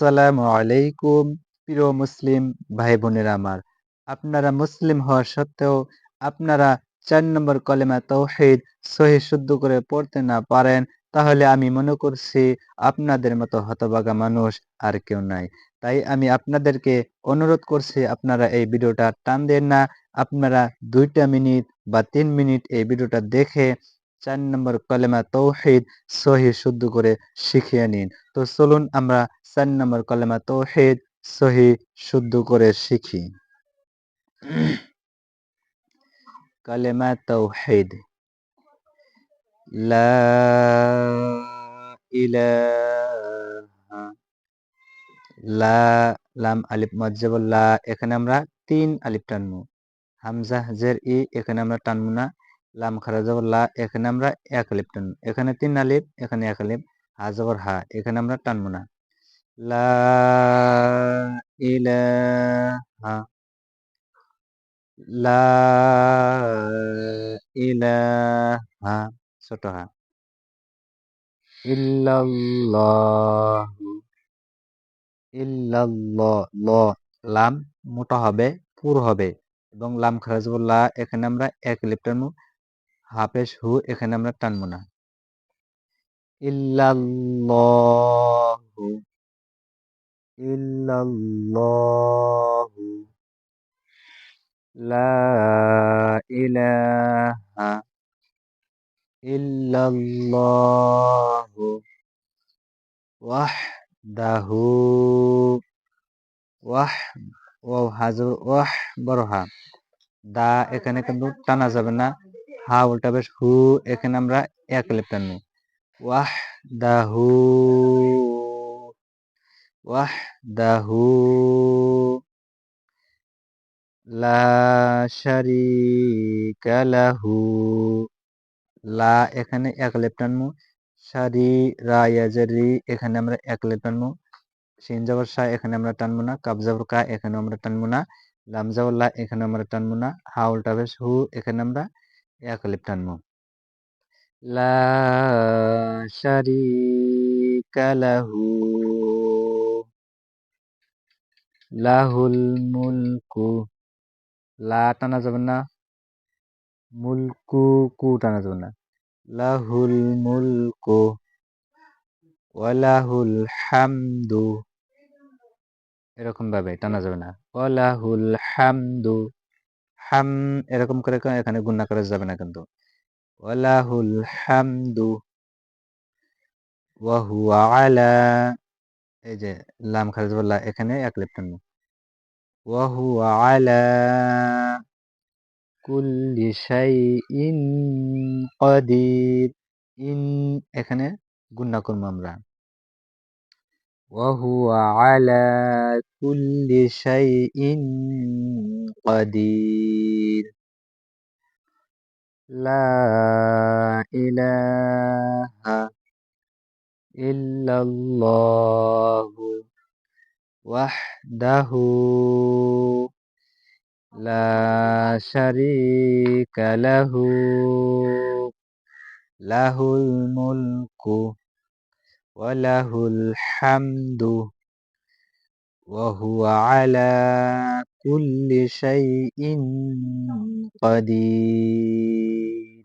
আসসালামু আলাইকুম, প্রিয় মুসলিম ভাই বোনেরা আমার। আপনারা মুসলিম হওয়া সত্ত্বেও আপনারা চার নম্বর কলেমা তৌহিদ সহি শুদ্ধ করে পড়তে না পারেন, তাহলে আমি মনে করছি আপনাদের মতো হতবাগা মানুষ আর কেউ নাই। তাই আমি আপনাদেরকে অনুরোধ করছি, আপনারা এই ভিডিওটা টান দেন না। আপনারা দুইটা মিনিট বা তিন মিনিট এই ভিডিওটা দেখে চার নম্বর কলেমা তৌহিদ সহি শুদ্ধ করে শিখিয়ে নিন। তো চলুন আমরা চার নম্বর কলেমা তৌহিদ সহি শুদ্ধ করে শিখি। কালেমা তৌহিদ। লা লা লাম আলিফ মজ্জাবুল লা, এখানে আমরা তিন আলিফ টানমু হামজা, জের, ই, এখানে আমরা টানমু না। লাম খারাজাবর লা, এখানে আমরা এক আলিফ টানবো। এখানে তিন আলিফ এখানে এক লিপ হা হাজাবর হা, এখানে আমরা টানবো না। লা লা ছোট হা। ল, লাম মোটা হবে, পুর হবে এবং লাম খারাজবুল লা, এখানে আমরা এক লিপ টানবো। হাফেজ হু, এখানে আমরা টানবো না। ইল্লাল্লাহু লা ইলাহা ইল্লাল্লাহু ওয়াহদাহু, ওয়াহ ওয়াও হাজর, ওয়াহ বড় হা দা এখানে কিন্তু টানা যাবে না। হা উল্টা বেশ হু, এখানে আমরা এক লিপ টানবো ওয়াহদাহু ওয়াহদাহু লা শারিকা লাহু লা এখানে এক লেপ টানবো সারি রা ইয়াজারি এখানে আমরা এক লেপ টানবো সিন যাবর শাহ এখানে আমরা টানবো না। কাব যাবর কা এখানে আমরা টানবো না। লাম লা এখানে আমরা টানবো না। হা উল্টা বেশ হু, এখানে আমরা এক লেপ টানবো লা শারিকা লাহু। লাহুল মুলকু। লা টানা যাবে না। মুলকু কু টানা যাবে না। লাহুল মুলকু। ওয়ালাহুল হামদু। এরকম ভাবে টানা যাবে না। ওয়ালাহুল হামদু। হাম, এরকম করে এখানে গুণা করা যাবে না কিন্তু। ওয়ালাহুল হামদু ওয়াহুয়া আলা, এই যে লাম খারিজ এখানে এক লিপ টানবো। ওয়াহুয়া আলা কুল্লি শাইইন কাদির, ইন, এখানে গুণা করব আমরা। ওয়াহুয়া আলা কুল্লি শাইইন কাদির লা ইলাহা ইল্লাল্লাহু ওয়াহদাহু লা শারিকা লাহু লাহুল মুলকু ওয়া লাহুল হামদু ওয়া হুয়া আলা কুল্লি শাইইন কাদির